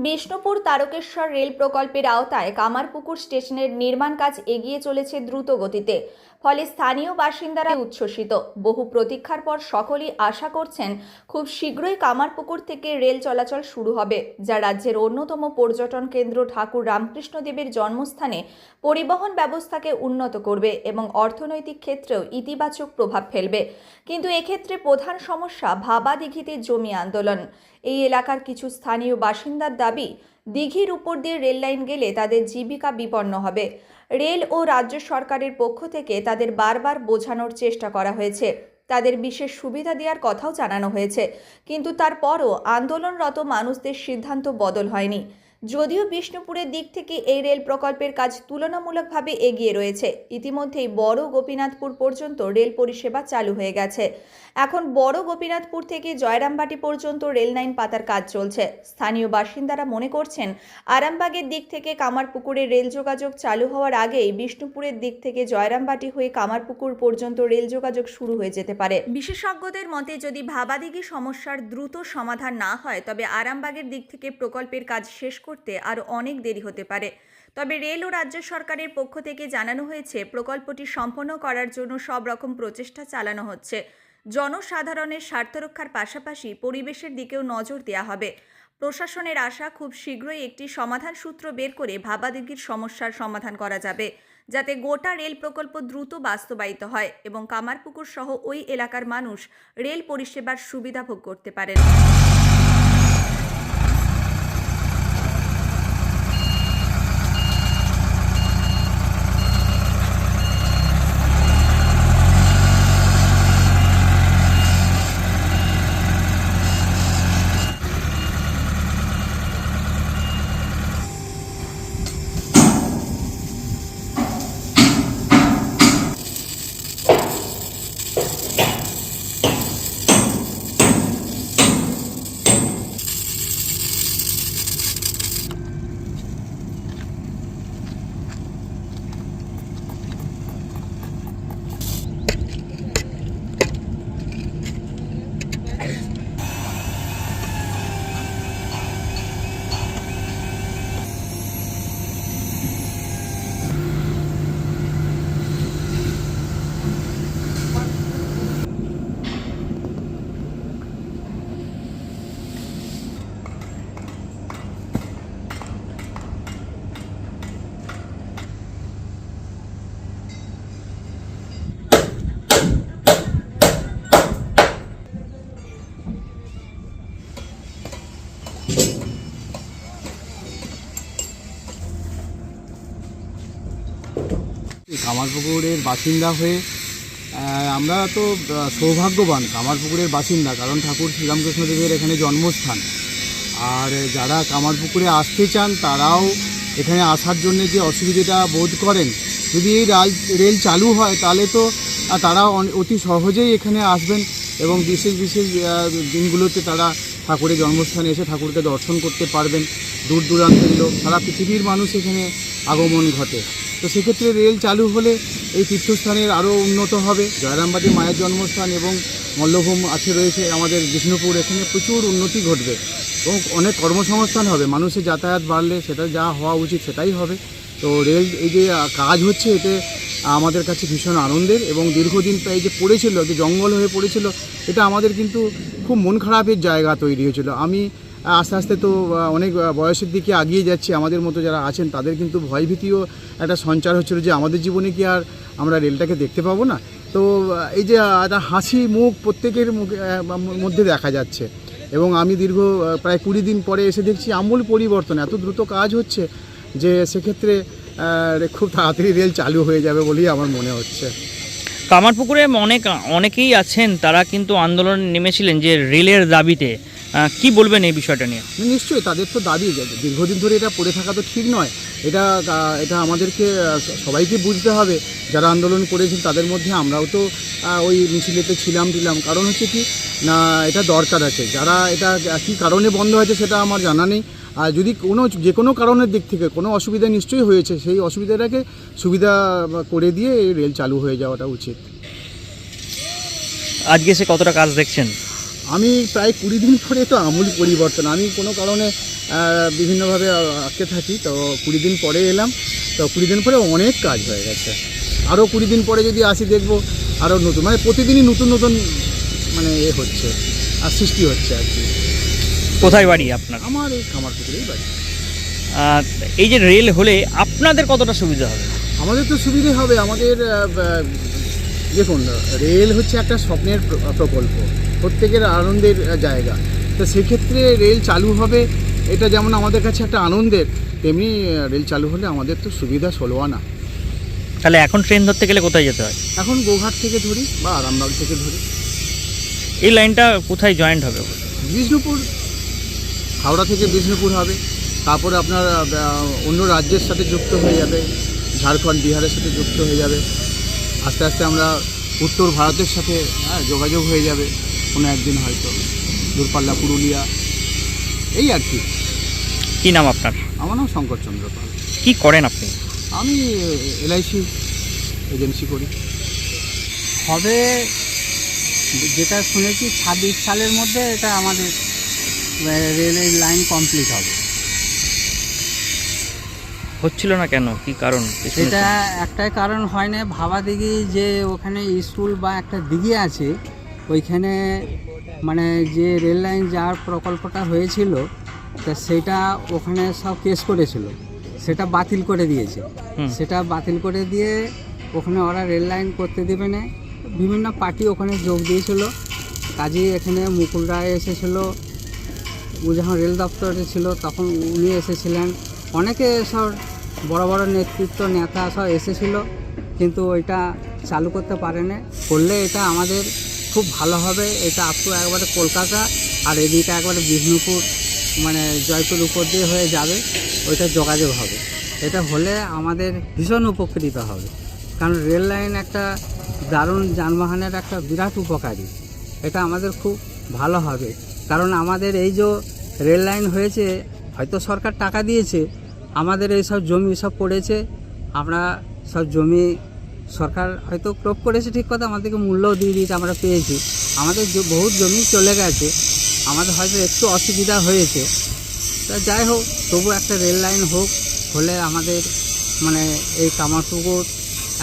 Bishnupur Tarakeswar rail প্রকল্পের আওতায় কামারপুকুর স্টেশনের নির্মাণ কাজ এগিয়ে চলেছে দ্রুত গতিতে ফলে স্থানীয় বাসিন্দারা উচ্ছ্বসিত। বহু প্রতীক্ষার পর সকলেই আশা করছেন, খুব শীঘ্রই কামারপুকুর থেকে রেল চলাচল শুরু হবে, যা রাজ্যের অন্যতম পর্যটন কেন্দ্র ঠাকুর রামকৃষ্ণদেবের জন্মস্থানে পরিবহন ব্যবস্থাকে উন্নত করবে এবং অর্থনৈতিক ক্ষেত্রেও ইতিবাচক প্রভাব ফেলবে। কিন্তু এক্ষেত্রে প্রধান সমস্যা ভাবাদিঘিতে জমি আন্দোলন। এই এলাকার কিছু স্থানীয় বাসিন্দার দাবি দিঘির উপর দিয়ে রেল লাইন গেলে তাদের জীবিকা বিপন্ন হবে। রেল ও রাজ্য সরকারের পক্ষ থেকে তাদের বারবার বোঝানোর চেষ্টা করা হয়েছে। তাদের বিশেষ সুবিধা দেওয়ার কথাও জানানো হয়েছে। কিন্তু তারপরও আন্দোলনরত মানুষদের সিদ্ধান্ত বদল হয়নি। যদিও বিষ্ণুপুরের দিক থেকে এই রেল প্রকল্পের কাজ তুলনামূলকভাবে এগিয়ে রয়েছে, ইতিমধ্যেই বড় গোপীনাথপুর পর্যন্ত রেল পরিষেবা চালু হয়ে গেছে। এখন বড় গোপীনাথপুর থেকে জয়রামবাটি পর্যন্ত রেল লাইন পাতার কাজ চলছে। স্থানীয় বাসিন্দারা মনে করছেন, আরামবাগের দিক থেকে কামারপুকুরে রেল যোগাযোগ চালু হওয়ার আগেই বিষ্ণুপুরের দিক থেকে জয়রামবাটি হয়ে কামারপুকুর পর্যন্ত রেল যোগাযোগ শুরু হয়ে যেতে পারে। বিশেষজ্ঞদের মতে, যদি ভাবাদিঘি সমস্যার দ্রুত সমাধান না হয়, তবে আরামবাগের দিক থেকে প্রকল্পের কাজ শেষ করতে আরও অনেক দেরি হতে পারে। তবে রেল ও রাজ্য সরকারের পক্ষ থেকে জানানো হয়েছে, প্রকল্পটি সম্পন্ন করার জন্য সব রকম প্রচেষ্টা চালানো হচ্ছে। জনসাধারণের স্বার্থ রক্ষার পাশাপাশি পরিবেশের দিকেও নজর দেওয়া হবে। প্রশাসনের আশা, খুব শীঘ্রই একটি সমাধান সূত্র বের করে ভাবাদিঘির সমস্যার সমাধান করা যাবে, যাতে গোটা রেল প্রকল্প দ্রুত বাস্তবায়িত হয় এবং কামারপুকুর সহ ওই এলাকার মানুষ রেল পরিষেবার সুবিধা ভোগ করতে পারেন। কামারপুকুরের বাসিন্দা হয়ে আমরা তো সৌভাগ্যবান কামারপুকুরের বাসিন্দা, কারণ ঠাকুর শ্রীরামকৃষ্ণদেবের এখানে জন্মস্থান। আর যারা কামারপুকুরে আসতে চান, তারাও এখানে আসার জন্য যে অসুবিধাটা বোধ করেন, যদি এই রাল রেল চালু হয়, তাহলে তো তারা অতি সহজেই এখানে আসবেন এবং বিশেষ বিশেষ দিনগুলোতে তারা ঠাকুরের জন্মস্থানে এসে ঠাকুরকে দর্শন করতে পারবেন। দূর দূরান্তের লোক, সারা পৃথিবীর মানুষ এখানে আগমন ঘটে। তো সেক্ষেত্রে রেল চালু হলে এই তীর্থস্থানের আরও উন্নত হবে। জয়রামবাটি মায়ের জন্মস্থান এবং মল্লভূম আছে রয়েছে আমাদের বিষ্ণুপুর। এখানে প্রচুর উন্নতি ঘটবে এবং অনেক কর্মসংস্থান হবে। মানুষের যাতায়াত বাড়লে সেটা যা হওয়া উচিত সেটাই হবে। তো রেল এই যে কাজ হচ্ছে, এতে আমাদের কাছে ভীষণ আনন্দের এবং দীর্ঘদিন এই যে পড়েছিল, যে জঙ্গল হয়ে পড়েছিল, এটা আমাদের কিন্তু খুব মন খারাপের জায়গা তৈরি হয়েছিল। আমি আস্তে আস্তে তো অনেক বয়সের দিকে আগিয়ে যাচ্ছি আমাদের মতো যারা আছেন, তাদের কিন্তু ভয়ভীতিও একটা সঞ্চার হচ্ছিল যে আমাদের জীবনে কি আর আমরা রেলটাকে দেখতে পাবো না। তো এই যে একটা হাসি মুখ প্রত্যেকের মুখে মধ্যে দেখা যাচ্ছে। এবং আমি দীর্ঘ প্রায় কুড়ি দিন পরে এসে দেখছি আমূল পরিবর্তন, এত দ্রুত কাজ হচ্ছে যে সেক্ষেত্রে খুব তাড়াতাড়ি রেল চালু হয়ে যাবে বলেই আমার মনে হচ্ছে। কামারপুকুরে অনেক, অনেকেই আছেন, তারা কিন্তু আন্দোলনে নেমেছিলেন যে রেলের দাবিতে। কি বলবেন এই বিষয়টা নিয়ে? নিশ্চয়ই তাদের তো দাবি দীর্ঘদিন ধরে এটা পড়ে থাকা তো ঠিক নয়। এটা এটা আমাদেরকে সবাইকে বুঝতে হবে। যারা আন্দোলন করেছেন তাদের মধ্যে আমরাও তো ওই মিছিলেতে ছিলাম দিলাম কারণ হচ্ছে কি না এটা দরকার আছে। যারা এটা কী কারণে বন্ধ হয়েছে সেটা আমার জানা নেই। আর যদি কোনো যে কোনো কারণের দিক থেকে কোনো অসুবিধা নিশ্চয়ই হয়েছে সেই অসুবিধাটাকে সুবিধা করে দিয়ে এই রেল চালু হয়ে যাওয়াটা উচিত। আজকে সে কতটা কাজ দেখছেন? আমি প্রায় কুড়ি দিন পরে তো আমূল পরিবর্তন আমি কোনো কারণে বিভিন্নভাবে আটকে থাকি তো কুড়ি দিন পরে এলাম তো কুড়ি দিন পরে অনেক কাজ হয়ে গেছে। আরও কুড়ি দিন পরে যদি আসি দেখব আরও নতুন মানে প্রতিদিনই নতুন নতুন মানে এ হচ্ছে আর সৃষ্টি হচ্ছে আর কি। কোথায় বাড়ি আপনার? আমার এই খামার পুকুরেই বাড়ি এই যে রেল হলে আপনাদের কতটা সুবিধা হবে? আমাদের তো সুবিধে হবে আমাদের দেখুন রেল হচ্ছে একটা স্বপ্নের প্রকল্প। প্রত্যেকের আনন্দের জায়গা। তো সেক্ষেত্রে রেল চালু হবে এটা যেমন আমাদের কাছে একটা আনন্দের তেমনি রেল চালু হলে আমাদের তো সুবিধা ষোলোয়া না। তাহলে এখন ট্রেন ধরতে গেলে কোথায় যেতে হয়? এখন গোঘাট থেকে ধরি বা আরামবাগ থেকে ধরি। এই লাইনটা কোথায় জয়েন্ট হবে? বিষ্ণুপুর হাওড়া থেকে বিষ্ণুপুর হবে। তারপরে আপনার অন্য রাজ্যের সাথে যুক্ত হয়ে যাবে ঝাড়খণ্ড বিহারের সাথে যুক্ত হয়ে যাবে। আস্তে আস্তে আমরা উত্তর ভারতের সাথে হ্যাঁ, যোগাযোগ হয়ে যাবে। কোনো একদিন হয়তো দূরপাল্লা পুরুলিয়া এই আর কি। কী নাম আপনার? আমার নাম শঙ্করচন্দ্র পাল। কি করেন আপনি? আমি এলআইসি এজেন্সি করি। হবে যেটা শুনেছি ছাব্বিশ সালের মধ্যে এটা আমাদের রেলের লাইন কমপ্লিট হবে। হচ্ছিল না কেন? কি কারণ? এটা একটাই কারণ হয় না ভাবা দিঘি যে ওখানে স্কুল বা একটা দিঘি আছে ওইখানে মানে যে রেল লাইন যাওয়ার প্রকল্পটা হয়েছিল তা সেটা ওখানে সব কেস করেছিল। সেটা বাতিল করে দিয়েছে। সেটা বাতিল করে দিয়ে ওখানে ওরা রেল লাইন করতে দেবে না। বিভিন্ন পার্টি ওখানে যোগ দিয়েছিল। কাজে এখানে মুকুল রায় এসেছিল ও যখন রেল দপ্তরে ছিল তখন উনি এসেছিলেন। অনেকে সব বড় বড় নেতৃত্ব নেতা সব এসেছিল কিন্তু ওইটা চালু করতে পারে না করলে এটা আমাদের খুব ভালো হবে। এটা আপ টু একবারে কলকাতা আর এদিকে একবারে বিষ্ণুপুর মানে জয়পুর উপর দিয়ে হয়ে যাবে। ওইটা যোগাযোগ হবে। এটা হলে আমাদের ভীষণ উপকৃত হবে। কারণ রেল লাইন একটা দারুণ যানবাহনের একটা বিরাট উপকারী। এটা আমাদের খুব ভালো হবে। কারণ আমাদের এই যে রেল লাইন হয়েছে, হয়তো সরকার টাকা দিয়েছে, আমাদের এই সব জমি সব পড়েছে। আমরা সব জমি সরকার হয়তো ক্রপ করেছে ঠিক কথা, আমাদেরকে মূল্যও দিয়ে দিয়েছে, আমরা পেয়েছি। আমাদের যে বহুত জমি চলে গেছে। আমাদের হয়তো একটু অসুবিধা হয়েছে। তা যাই হোক, তবু একটা রেল লাইন হোক, হলে আমাদের মানে এই কামারপুকুর,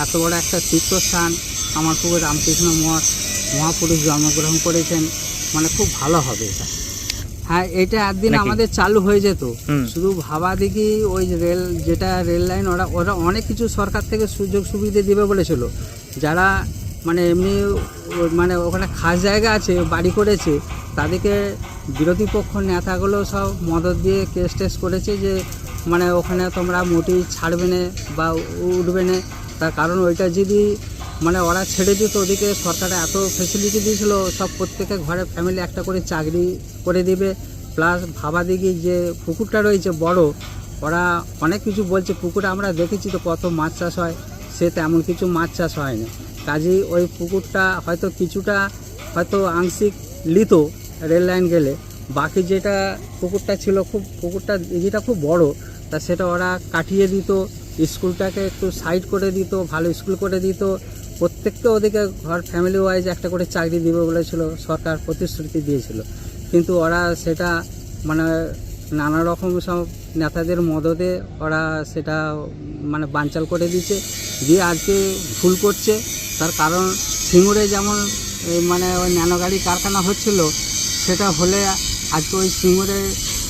এত বড় একটা তীর্থস্থান, কামারপুকুর রামকৃষ্ণ মঠ, মহাপুরুষ জন্মগ্রহণ করেছেন মানে খুব ভালো হবে এটা। হ্যাঁ এটা একদিন আমাদের চালু হয়ে যেত। শুধু ভাবা দেখি ওই রেল যেটা রেল লাইন ওরা ওরা অনেক কিছু সরকার থেকে সুযোগ সুবিধে দেবে বলেছিল। যারা মানে এমনি মানে ওখানে খাস জায়গা আছে বাড়ি করেছে তাদেরকে বিরোধী পক্ষ নেতাগুলো সব মদত দিয়ে কেস টেস করেছে যে মানে ওখানে তোমরা মোটেই ছাড়বে না বা উঠবে না। তার কারণ ওইটা যদি মানে ওরা ছেড়ে দিত ওদিকে, সরকার এত ফেসিলিটি দিয়েছিল, সব প্রত্যেকে ঘরে ফ্যামিলি একটা করে চাকরি করে দিবে। প্লাস ভাবা দিঘি যে পুকুরটা রয়েছে বড়, ওরা অনেক কিছু বলছে, পুকুরে আমরা দেখেছি তো কত মাছ চাষ হয়, সে তেমন কিছু মাছ চাষ হয় না কাজেই ওই পুকুরটা হয়তো কিছুটা হয়তো আংশিক লিত রেল লাইন গেলে, বাকি যেটা পুকুরটা ছিল খুব, পুকুরটা যেটা খুব বড়, তা সেটা ওরা কাটিয়ে দিত, স্কুলটাকে একটু সাইড করে দিত, ভালো স্কুল করে দিত প্রত্যেককে ওদিকে ঘর ফ্যামিলি ওয়াইজ একটা করে চাকরি দিবে বলেছিল সরকার প্রতিশ্রুতি দিয়েছিল। কিন্তু ওরা সেটা মানে নানা রকম সব নেতাদের মদতে ওরা সেটা মানে বানচাল করে দিচ্ছে দিয়ে আজকে ভুল করছে। তার কারণ সিঙ্গুরে যেমন মানে ওই ন্যানো গাড়ি কারখানা হচ্ছিল, সেটা হলে আজকে ওই সিঙ্গুরে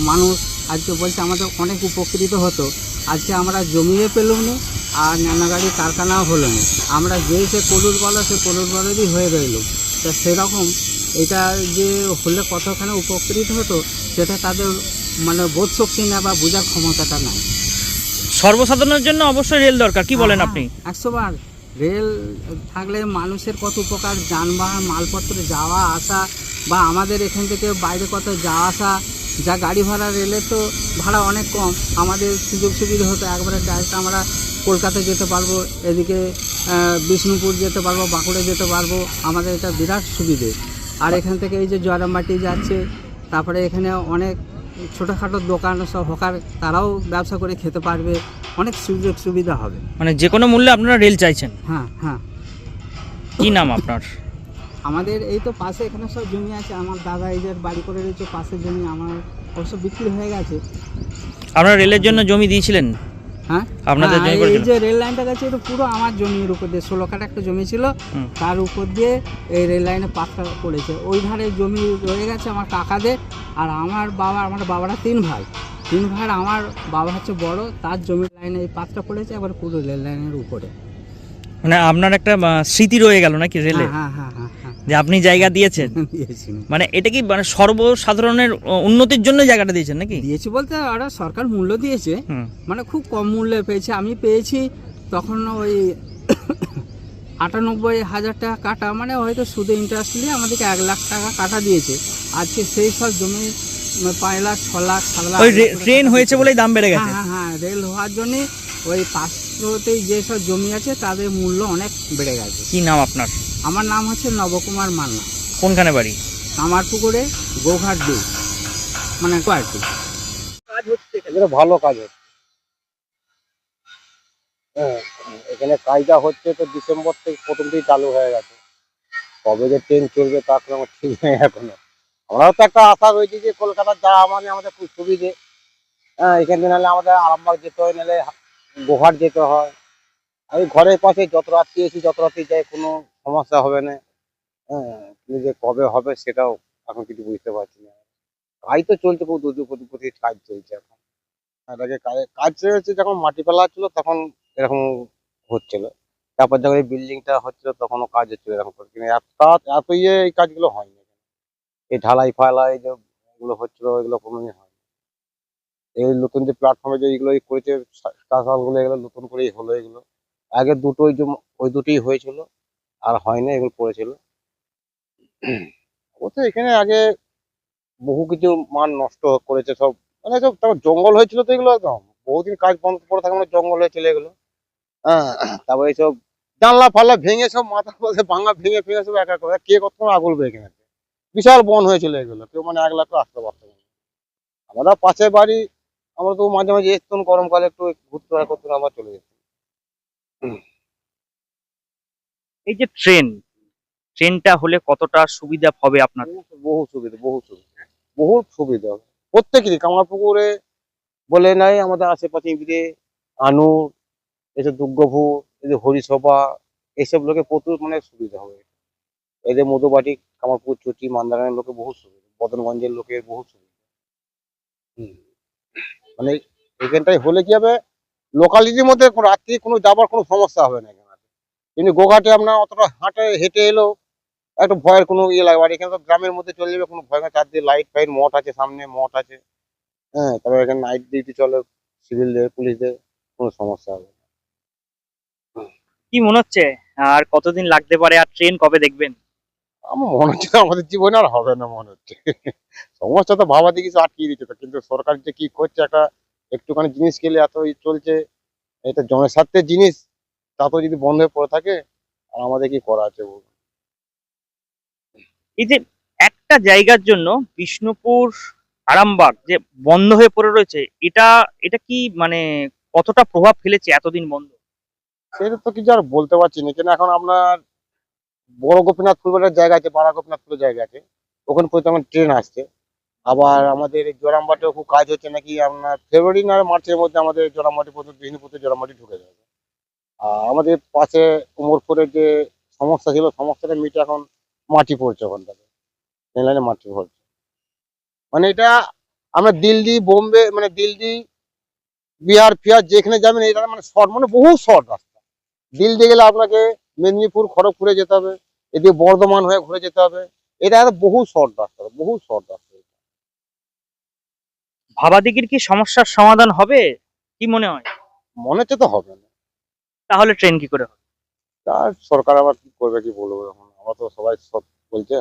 মানুষ আজকে বলছে আমাদের অনেক উপকৃত হতো। আজকে আমরা জমিয়ে পেলুম নি। আর ন্যানো গাড়ি কারখানাও হলো না। আমরা যে সে কলুর বলো সে কলুর বলরই হয়ে রইল। তা সেরকম এটা যে হলে কতখানি উপকৃত হতো সেটা তাদের মানে বোধ শক্তি না বা বোঝার ক্ষমতাটা নাই। সর্বসাধারণের জন্য অবশ্যই রেল দরকার কি বলেন হ্যাঁ, আপনি একশো বার। রেল থাকলে মানুষের কত উপকার যানবাহন মালপত্র যাওয়া আসা বা আমাদের এখান থেকে বাইরে কত যাওয়া আসা যা গাড়ি ভাড়া রেলের তো ভাড়া অনেক কম। আমাদের সুযোগ সুবিধা হতো একবারে ডাইরেক্ট আমরা কলকাতা যেতে পারব এদিকে বিষ্ণুপুর যেতে পারব বাঁকুড়া যেতে পারব আমাদের এটা বিরাট সুবিধে। আর এখান থেকে এই যে জয়রামবাটি যাচ্ছে তারপরে এখানে অনেক ছোটোখাটো দোকান সব হকার তারাও ব্যবসা করে খেতে পারবে অনেক সুযোগ সুবিধা হবে। মানে যে কোনো মূল্যে আপনারা রেল চাইছেন? হ্যাঁ হ্যাঁ। কী নাম আপনার? আমাদের এই তো পাশে এখানে সব জমি আছে আমার দাদা এই যে বাড়ি করে রয়েছে পাশের জমি আমার অবশ্য বিক্রি হয়ে গেছে। আপনারা রেলের জন্য জমি দিয়েছিলেন? হ্যাঁ? আপনাদের হ্যাঁ, জমি এই যে রেল লাইনটা গেছে এটা পুরো আমার জমির উপর দিয়ে ষোলো কাটা একটা জমি ছিল। তার উপর দিয়ে এই রেল লাইনে পাতটা পড়েছে। ওই ধারে জমি রয়ে গেছে আমার কাকাদের আর আমার বাবা আমার বাবারা তিন ভাই। তিন ভাই আমার বাবা হচ্ছে বড় তার জমির লাইনে এই পাতটা পড়েছে একবার পুরো রেল লাইনের উপরে। মানে আপনার একটা স্মৃতি রয়ে গেল নাকি রেলে হ্যাঁ হ্যাঁ হ্যাঁ। যে আপনি জায়গা দিয়েছেন? হ্যাঁ দিয়েছি। মানে এটা কি মানে সর্বসাধারণের উন্নতির জন্য জায়গাটা দিয়েছেন নাকি? দিয়েছি বলতে ওরা সরকার মূল্য দিয়েছে মানে খুব কম মূল্যে পেয়েছে। আমি পেয়েছি তখন ওই আটানব্বই হাজার টাকা কাটা মানে হয়তো সুদে ইন্টারেস্ট নিয়ে আমাদেরকে এক লাখ টাকা কাটা দিয়েছে। আজকে সেই সব জমি পাঁচ লাখ ছ লাখ সাত লাখ ট্রেন হয়েছে বলেই দাম বেড়ে হ্যাঁ গেছে। হ্যাঁ হ্যাঁ রেল হওয়ার জন্যে ওই পাঁচশোতেই যেসব জমি আছে তাদের মূল্য অনেক বেড়ে গেছে। কি নাম আপনার? আমার নাম হচ্ছে নবকুমার মান্না কোনখানে বাড়ি? আমার পুকুরে গোঘাট দিই মানে কোয়ার্টি। এখানে। ভালো কাজ হচ্ছে। হ্যাঁ এখানে কাজটা হচ্ছে তো ডিসেম্বর থেকে প্রথম থেকে চালু হয়ে গেছে। কবে যে ট্রেন চলবে তা কোনো আমার ঠিক নেই এখনও। আমরাও তো একটা আশা রয়েছে যে কলকাতার যাওয়া মানে আমাদের খুব সুবিধে। হ্যাঁ এখান থেকে নাহলে আমাদের আরামবাগ যেতে হয় নাহলে গোহাট যেতে হয়। আমি ঘরের পাশে যত রাত্রি এসি যত রাত্রি যাই, কোনো সমস্যা হবে না। হ্যাঁ যে কবে হবে সেটাও এখন কিছু বুঝতে পারছি না। কাজ তো চলছে খুব দুর্যোগ প্রতি কাজ চলছে এখন। কাজ হচ্ছে যখন মাটি ফেলা হচ্ছিল, তখন এরকম হচ্ছিল। তারপর যখন এই বিল্ডিংটা হচ্ছিল, তখনও কাজ হচ্ছিল এরকম করে। কিন্তু এত এত ইয়ে এই কাজগুলো হয়নি এই ঢালাই ফালাই যে এগুলো হচ্ছিল, এগুলো কোনোদিন হয়নি। এই নতুন যে প্ল্যাটফর্মে যে এগুলো করেছে গুলো এগুলো নতুন করেই হলো এগুলো। আগে দুটো ওই যে ওই দুটোই হয়েছিল, আর হয়নি এগুলো পড়েছিল। ও তো এখানে আগে বহু কিছু মান নষ্ট করেছে সব। মানে সব তারপর জঙ্গল হয়েছিল তো এগুলো একদম। বহুদিন কাজ বন্ধ করে থাকা মানে জঙ্গল হয়ে চলে এগুলো। হ্যাঁ তারপর এইসব জানলা ফাল্লা ভেঙে সব মাথা মাথা ভাঙা, ভেঙে ভেঙে সব একা করে। কে কত আগুলবে এখানে? বিশাল বন হয়েছিল এগুলো। কেউ মানে এক লাখ আসতে পারতো না। আমরা পাশে বাড়ি, আমরা তো মাঝে মাঝে এসতাম গরমকালে একটু ঘুরতে হয় করতে, আমরা চলে যেতাম। এই যে ট্রেন ট্রেনটা হলে কতটা সুবিধা হবে আপনার? বহু- সুবিধা বহু সুবিধা বহু সুবিধা প্রত্যেকেরই কামারপুকুরে বলে নাই আমাদের আশেপাশে ইবিরে আনুর এসব দুর্গপুর এই যে হরিসভা এইসব লোকে প্রচুর মানে সুবিধা হবে। এদের মধুবাটি কামারপুকুর চটি মান্দারানের লোকে বহু সুবিধা বদনগঞ্জের লোকের বহু সুবিধা। মানে এখানটায় হলে কি হবে? লোকালিটির মধ্যে রাত্রি কোনো যাবার কোনো সমস্যা হবে না এখানে। কিন্তু গোঘাটে আপনার অতটা হাঁটে হেঁটে এলেও একটা ভয়ের কোনো ইয়ে লাগবে আর এখানে তো গ্রামের মধ্যে চলে যাবে কোনো ভয় না। চারদিকে লাইট ফাইট মঠ আছে সামনে মঠ আছে। হ্যাঁ তারপরে এখানে নাইট ডিউটি চলে সিভিলদের পুলিশদের কোনো সমস্যা হবে। কি মনে হচ্ছে? আর কতদিন লাগতে পারে? আর ট্রেন কবে দেখবেন? আমার মনে হচ্ছে আমাদের জীবনে আর হবে না মনে হচ্ছে। সমস্যা তো ভাবা ভাবাতে কিছু আটকিয়ে দিচ্ছে তো। কিন্তু সরকার যে কি করছে একটা একটুখানি জিনিস গেলে এত চলছে এটা জনস্বার্থের জিনিস তা তো যদি বন্ধ হয়ে পড়ে থাকে আর আমাদের কি করা আছে বলুন? এই যে একটা জায়গার জন্য বিষ্ণুপুর আরামবাগ যে বন্ধ হয়ে পড়ে রয়েছে এটা এটা কি মানে কতটা প্রভাব ফেলেছে এতদিন বন্ধ সেটা তো কিছু আর বলতে পারছি না কেন এখন আপনার বড় গোপীনাথ ফুলবাড়ির জায়গা আছে পাড়া গোপীনাথ ফুলের জায়গা আছে ওখানে প্রতি এখন ট্রেন আসছে আবার আমাদের জোরামবাটেও খুব কাজ হচ্ছে নাকি আপনার ফেব্রুয়ারি না মার্চের মধ্যে আমাদের জোরামবাটি পর্যন্ত বিষ্ণুপুরের জোরামবাটি ঢুকে যাবে। আর আমাদের পাশে উমরপুরের যে সমস্যা ছিল, সমস্যাটা মিটে এখন মাটি পড়ছে ওখানটাতে লাইনে মাটি পড়ছে। মানে এটা আমরা দিল্লি, বোম্বে মানে দিল্লি, বিহার, ফিহার যেখানে যাবেন, এটা মানে শর্ট মানে বহু শর্ট রাস্তা। দিল্লি গেলে আপনাকে মেদিনীপুর, খড়গপুরে যেতে হবে। এদিকে বর্ধমান হয়ে ঘুরে যেতে হবে। এটা বহু শর্ট রাস্তা, বহু শর্ট রাস্তা। ভাবাদিগির কি সমস্যার সমাধান হবে? কি মনে হয়? মনে তো হবে না। তাহলে ট্রেন কি করে হবে? তার সরকার আবার কি করবে কি বলব এখন? আমরা তো সবাই সব বলছে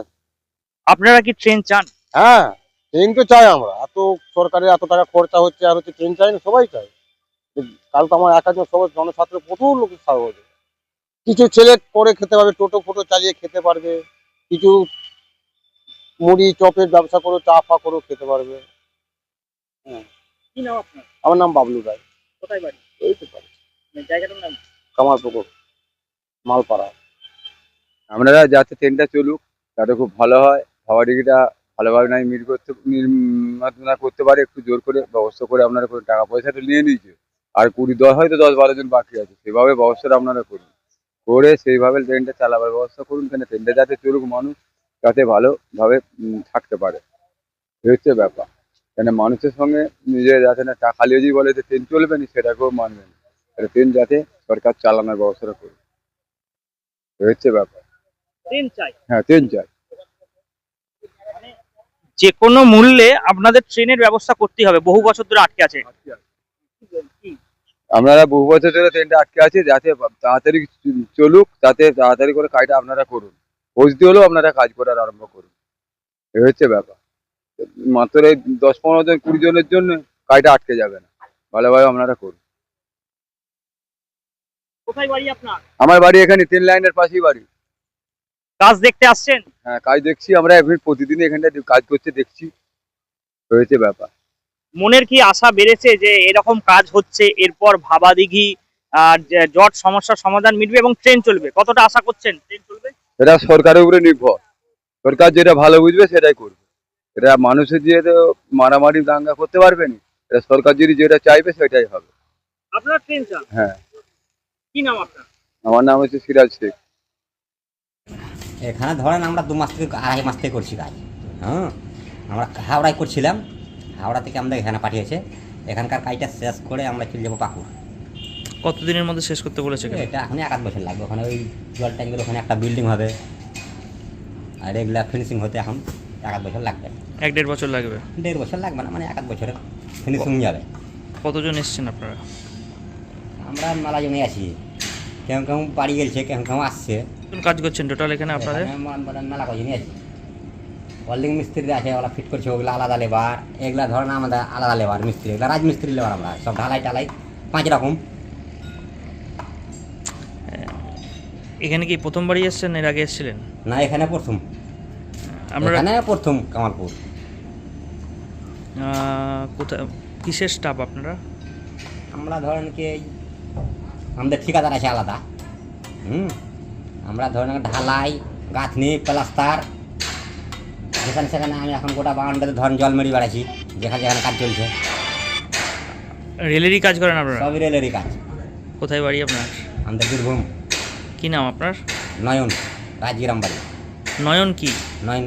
আপনারা কি ট্রেন চান? হ্যাঁ ট্রেন তো চাই আমরা। এত সরকারের এত টাকা খরচা হচ্ছে আর হচ্ছে ট্রেন চাই না সবাই চাই কাল তো আমার একা জন সবাই জনছাত্র প্রচুর লোক সাহায্য কিছু ছেলে করে খেতে পারবে টোটো ফোটো চালিয়ে খেতে পারবে। কিছু মুড়ি চপের ব্যবসা করো চা ফা করো খেতে পারবে। কি নাম আপনার? আমার নাম বাবলু রায়। কোথায় বাড়ি? এই তো পারে জায়গাটার নাম? কামারপুকুর মালপাড়া। আমরা যাতে ট্রেনটা চলুক তাতে খুব ভালো হয়। ভাবাডিগিটা ভালোভাবে নাই মিট করতে নির্মাণা করতে পারে একটু জোর করে ব্যবস্থা করে আপনারা করে টাকা পয়সাটা নিয়ে নিয়েছে। আর কুড়ি দশ হয়তো দশ বারো জন বাকি আছে সেভাবে ব্যবস্থাটা আপনারা করুন। করে সেইভাবে ট্রেনটা চালাবার ব্যবস্থা করুন কেন ট্রেনটা যাতে চলুক মানুষ যাতে ভালোভাবে থাকতে পারে। এই হচ্ছে ব্যাপার। কেন মানুষের সঙ্গে নিজে যাতে না টাকা যদি বলে যে ট্রেন চলবে না সেটাকেও মানবে না। এটা ট্রেন যাতে সরকার চালানোর ব্যবস্থাটা এই হচ্ছে ব্যাপার। ট্রেন চাই। হ্যাঁ ট্রেন চাই। যে কোনো মূল্যে আপনাদের ট্রেনের ব্যবস্থা করতেই হবে বহু বছর ধরে আটকে আছে। আপনারা বহু বছর ধরে ট্রেনটা আটকে আছে যাতে তাড়াতাড়ি চলুক যাতে তাড়াতাড়ি করে কাজটা আপনারা করুন। বসতে হলেও আপনারা কাজ করার আরম্ভ করুন। এই হচ্ছে ব্যাপার। মাত্র এই দশ পনেরো জন কুড়ি জনের জন্য কাজটা আটকে যাবে না। ভালোভাবে আপনারা করুন। আমার বাড়ি এখানে তিন লাইনের পাশেই বাড়ি। কাজ দেখতে আসছেন? হ্যাঁ কাজ দেখছি আমরা এখন প্রতিদিন এখানটা কাজ করতে দেখছি। হচ্ছে ব্যাপার। মনের কি আশা বেড়েছে যে এরকম কাজ হচ্ছে এরপর ভাবাদিঘি আর জট সমস্যার সমাধান মিটবে এবং ট্রেন চলবে? কতটা আশা করছেন? ট্রেন চলবে এটা সরকারের উপরে নির্ভর। সরকার যেটা ভালো বুঝবে সেটাই করবে। এটা মানুষের দিয়ে তো মারামারি দাঙ্গা করতে পারবে না এটা সরকার যদি যেটা চাইবে সেটাই হবে। আপনারা ট্রেন হ্যাঁ। কি নাম আপনার? আমার নাম হচ্ছে সিরাজ শেখ। এখানে ধরেন আমরা দু মাস থেকে আড়াই মাস থেকে করছি কাজ। হ্যাঁ? আমরা হাওড়ায় করছিলাম হাওড়া থেকে আমাদের এখানে পাঠিয়েছে। এখানকার কাজটা শেষ করে আমরা চলে যাব পাকুড়। কতদিনের মধ্যে শেষ করতে বলেছে এটা এখন এক আধ বছর লাগবে। ওখানে ওই জল ট্যাঙ্কের ওখানে একটা বিল্ডিং হবে। আর এগুলা ফিনিশিং হতে এখন। এক আধ বছর লাগবে। এক দেড় বছর লাগবে? দেড় বছর লাগবে না মানে এক আধ বছরে ফিনিশিং যাবে। কতজন এসছেন আপনারা? আমরা মেলা জমে আছি। কেউ কেউ বাড়ি গেছে কেউ কেউ আসছে। কাজ করছেন টোটাল এখানে আপনাদের? এখানে মা- মা- মেলা কজনই আছে ওয়েল্ডিং মিস্ত্রি আছে ওরা ফিট করছে ওগুলো আলাদা লেবার এগুলা ধরেন আমাদের আলাদা লেবার মিস্ত্রি এগুলা রাজমিস্ত্রি লেবার আমরা সব ঢালাই টালাই পাঁচ রকম। এখানে কি প্রথমবারই এসছেন এর আগে এসেছিলেন? না এখানে প্রথম। আমরা এখানে প্রথম কামালপুর। কোথায় কিসের স্টাফ আপনারা? আমরা ধরেন কি আমাদের ঠিকাদার আছে আলাদা। হুম? আমরা ধরেন ঢালাই গাঁথনি প্লাস্টার। যেখানে সেখানে আমি এখন গোটা বাগানটাতে ধরেন জল মেরি বেড়াচ্ছি যেখানে যেখানে কাজ চলছে। রেলেরই কাজ করেন আপনারা? সবই রেলেরই কাজ। কোথায় বাড়ি আপনার? আমাদের বীরভূম। কী নাম আপনার? নয়ন রাজগিরাম বাড়ি। নয়ন কি? নয়ন